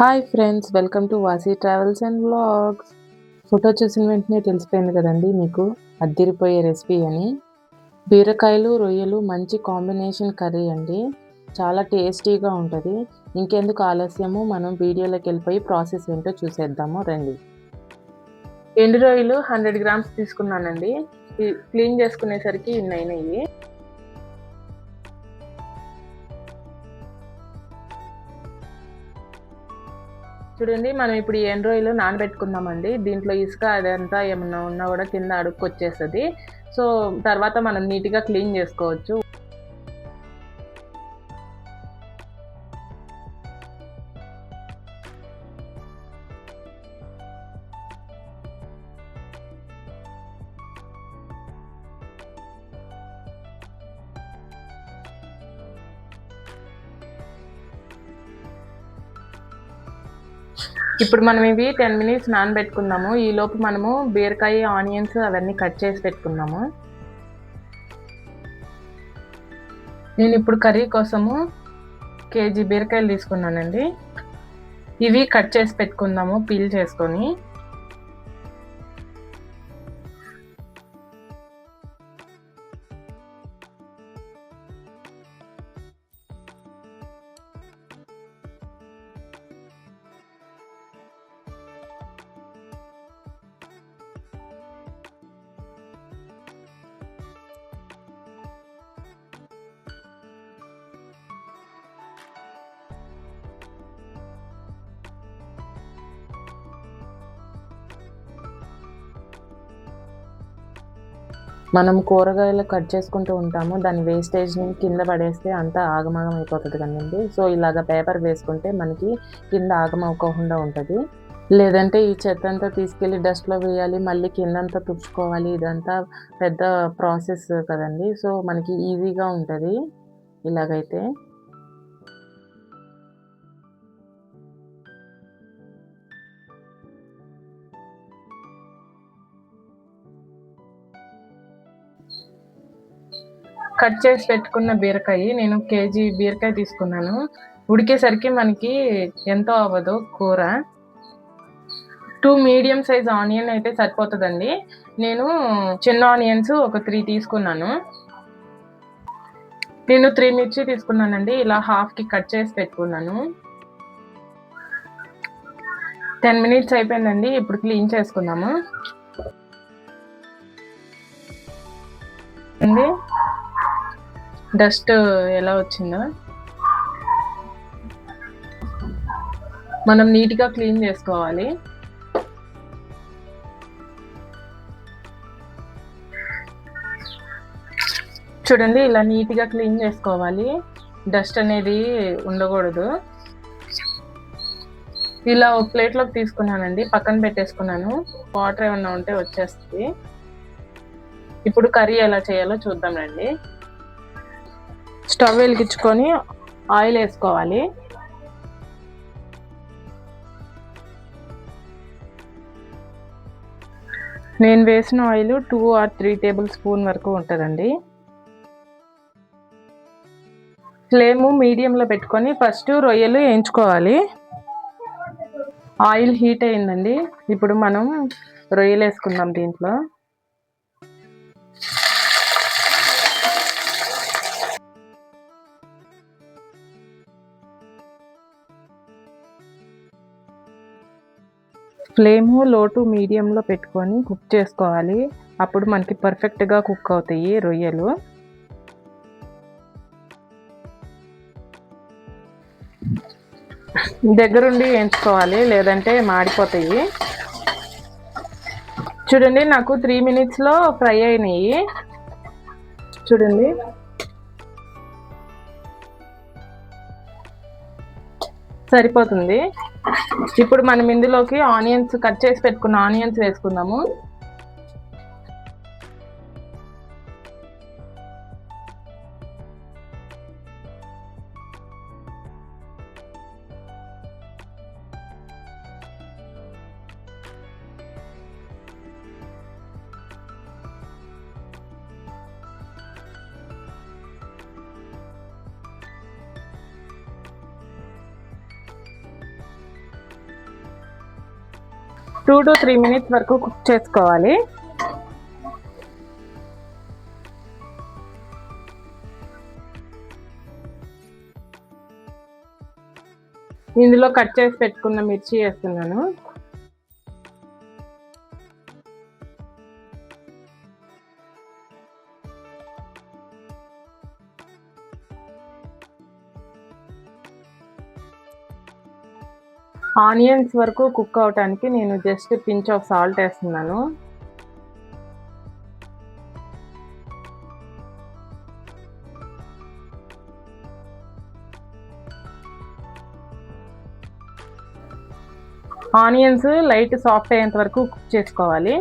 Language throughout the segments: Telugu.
Hi friends welcome to Vasi travels and vlogs photo చూసిన వెంటనే తెలిసిపోయింది కదండి మీకు? అద్దిరిపోయే రెసిపీ అని. బీరకాయలు రొయ్యలు మంచి కాంబినేషన్ కర్రీ అండి. చాలా టేస్టీగా ఉంటుంది. ఇంకెందుకు ఆలస్యము? మనం వీడియోలోకి వెళ్ళిపోయి ప్రాసెస్ ఏంటో చూసేద్దాము రండి. ఎండు రొయ్యలు హండ్రెడ్ గ్రామ్స్ తీసుకున్నానండి. క్లీన్ చేసుకునేసరికి ఇన్నైనాయి. చూడండి మనం ఇప్పుడు ఈ ఎండు రొయ్యలు నానబెట్టుకుందామండి. దీంట్లో ఇసుక అదంతా ఏమన్నా ఉన్నా కూడా కింద అడుక్కొచ్చేస్తుంది. సో తర్వాత మనం నీట్గా క్లీన్ చేసుకోవచ్చు. ఇప్పుడు మనం ఇవి టెన్ మినిట్స్ నానబెట్టుకుందాము. ఈ లోపు మనము బీరకాయ ఆనియన్స్ అవన్నీ కట్ చేసి పెట్టుకుందాము. నేను ఇప్పుడు కర్రీ కోసము కేజీ బీరకాయలు తీసుకున్నానండి. ఇవి కట్ చేసి పెట్టుకుందాము పీల్ చేసుకొని. మనం కూరగాయలు కట్ చేసుకుంటూ ఉంటాము. దాని వేస్టేజ్ని కింద పడేస్తే అంతా ఆగమాగం అయిపోతుంది కదండి. సో ఇలాగ పేపర్ వేసుకుంటే మనకి కింద ఆగమవ్వకుండా ఉంటుంది. లేదంటే ఈ చెత్త అంతా తీసుకెళ్ళి డస్ట్లో వేయాలి మళ్ళీ కిందంతా తుడుచుకోవాలి. ఇదంతా పెద్ద ప్రాసెస్ కదండి. సో మనకి ఈజీగా ఉంటుంది. ఇలాగైతే. కట్ చేసి పెట్టుకున్న బీరకాయ నేను కేజీ బీరకాయ తీసుకున్నాను. ఉడికేసరికి మనకి ఎంతో అవ్వదు కూర. టూ మీడియం సైజ్ ఆనియన్ అయితే సరిపోతుందండి. నేను చిన్న ఆనియన్స్ ఒక త్రీ తీసుకున్నాను. నేను త్రీ మిర్చి తీసుకున్నానండి. ఇలా హాఫ్కి కట్ చేసి పెట్టుకున్నాను. టెన్ మినిట్స్ అయిపోయిందండి. ఇప్పుడు క్లీన్ చేసుకుందాము. అండి డస్ట్ ఎలా వచ్చిందా? మనం నీట్గా క్లీన్ చేసుకోవాలి. చూడండి ఇలా నీట్గా క్లీన్ చేసుకోవాలి. డస్ట్ అనేది ఉండకూడదు. ఇలా ఒక ప్లేట్లోకి తీసుకున్నానండి పక్కన పెట్టేసుకున్నాను. వాటర్ ఏమన్నా ఉంటే వచ్చేస్తుంది. ఇప్పుడు కర్రీ ఎలా చేయాలో చూద్దాం రండి. స్టవ్ వెలిగించుకొని ఆయిల్ వేసుకోవాలి. నేను వేసిన oil two or three tablespoon వరకు ఉంటుందండి. ఫ్లేము మీడియంలో పెట్టుకొని ఫస్ట్ రొయ్యలు వేయించుకోవాలి. ఆయిల్ హీట్ అయిందండి. ఇప్పుడు మనం రొయ్యలు వేసుకుందాం దీంట్లో. ఫ్లేమ్లో టు మీడియంలో పెట్టుకొని కుక్ చేసుకోవాలి. అప్పుడు మనకి పర్ఫెక్ట్గా కుక్ అవుతాయి రొయ్యలు. దగ్గరుండి వేయించుకోవాలి లేదంటే మాడిపోతాయి. చూడండి నాకు త్రీ మినిట్స్లో ఫ్రై అయినాయి. చూడండి. సరిపోతుంది. ఇప్పుడు మనం ఇందులోకి ఆనియన్స్ కట్ చేసి పెట్టుకున్న ఆనియన్స్ వేసుకుందాము. టూ టు త్రీ మినిట్స్ వరకు కుక్ చేసుకోవాలి. ఇందులో కట్ చేసి పెట్టుకున్న మిర్చి వేస్తున్నాను. ఆనియన్స్ వరకు కుక్ అవటానికి నేను జస్ట్ పించ్ ఆఫ్ సాల్ట్ వేస్తున్నాను. ఆనియన్స్ లైట్ సాఫ్ట్ అయ్యేంత వరకు కుక్ చేసుకోవాలి.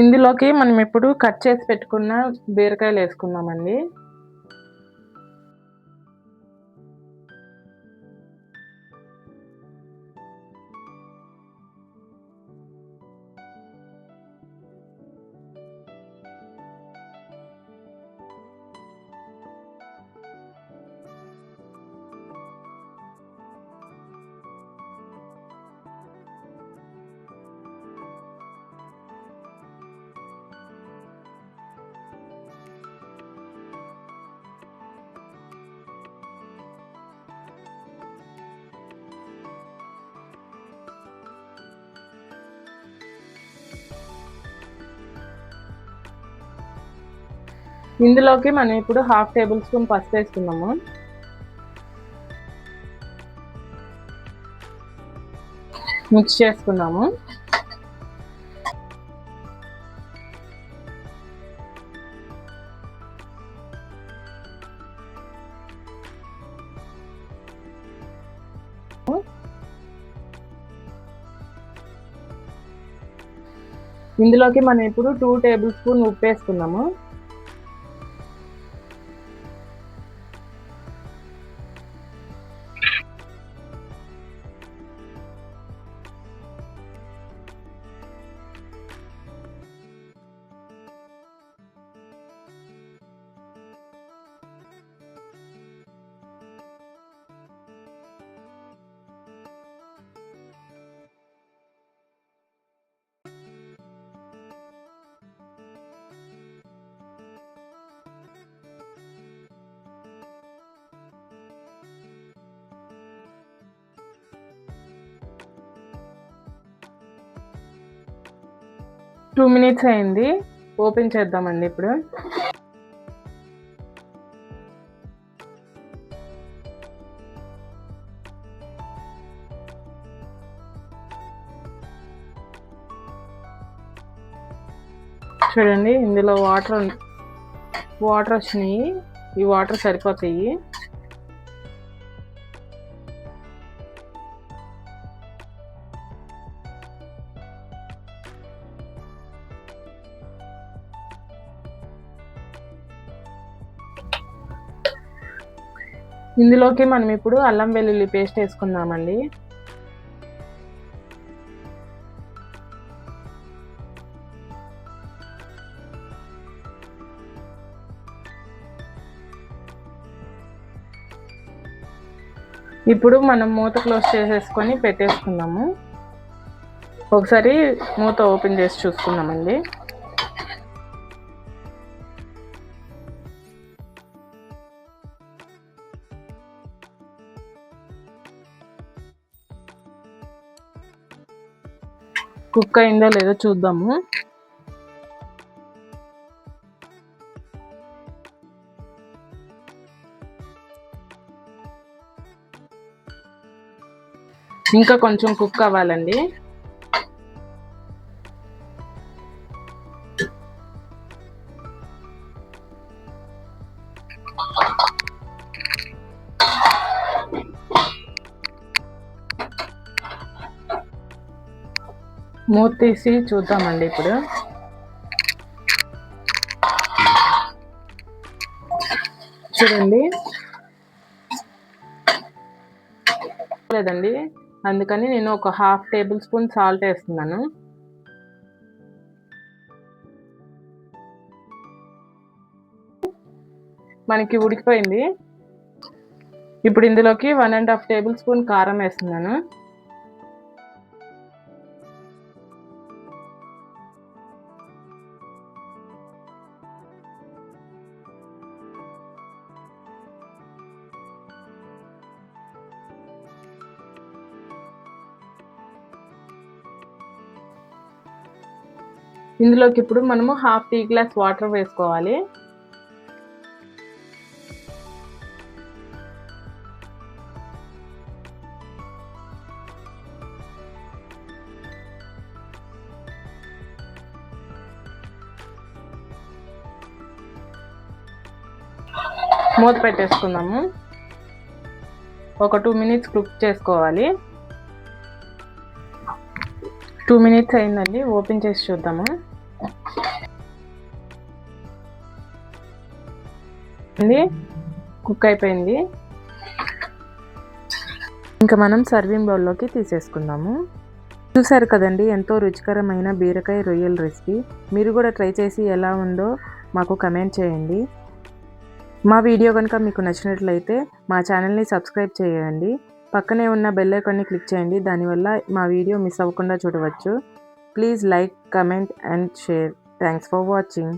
ఇందులోకి మనం ఇప్పుడు కట్ చేసి పెట్టుకున్న బీరకాయలు వేసుకుందామండి. ఇందులోకి మనం ఇప్పుడు హాఫ్ టేబుల్ స్పూన్ పసుపు వేసుకున్నాము మిక్స్ చేసుకున్నాము ఇందులోకి మనం ఇప్పుడు టూ టేబుల్ స్పూన్ ఉప్పు వేసుకున్నాము టూ మినిట్స్ అయింది. ఓపెన్ చేద్దామండి ఇప్పుడు. చూడండి ఇందులో వాటర్ వాటర్ వచ్చినాయి. ఈ వాటర్ సరిపోతాయి. ఇందులోకి మనం ఇప్పుడు అల్లం వెల్లుల్లి పేస్ట్ వేసుకుందామండి. ఇప్పుడు మనం మూత క్లోజ్ చేసేసుకొని పెట్టేసుకుందాము. ఒకసారి మూత ఓపెన్ చేసి చూసుకుందామండి. కుక్ అయిందో లేదో చూద్దాము. ఇంకా కొంచెం కుక్ అవ్వాలండి. మూత తీసి చూద్దామండి ఇప్పుడు. చూడండి. లేదండి. అందుకని నేను ఒక హాఫ్ టేబుల్ స్పూన్ సాల్ట్ వేస్తున్నాను. మనకి ఉడికిపోయింది. ఇప్పుడు ఇందులోకి one and half tablespoon కారం వేస్తున్నాను. ఇందులోకి ఇప్పుడు మనము హాఫ్ టీ గ్లాస్ వాటర్ వేసుకోవాలి. మూత పెట్టేసుకుందాము. ఒక టూ మినిట్స్ కుక్ చేసుకోవాలి. టూ మినిట్స్ అయిందండి ఓపెన్ చేసి చూద్దాము? అండి కుక్ అయిపోయింది. ఇంకా మనం సర్వింగ్ బౌల్లోకి తీసేసుకుందాము. చూసారు కదండి ఎంతో రుచికరమైన బీరకాయ రొయ్యల రెసిపీ. మీరు కూడా ట్రై చేసి ఎలా ఉందో మాకు కమెంట్ చేయండి. మా వీడియో కనుక మీకు నచ్చినట్లయితే మా ఛానల్ని సబ్స్క్రైబ్ చేయండి. పక్కనే ఉన్న బెల్ ఐకాన్ని క్లిక్ చేయండి. దానివల్ల మా వీడియో మిస్ అవ్వకుండా చూడవచ్చు. Please like comment and share thanks for watching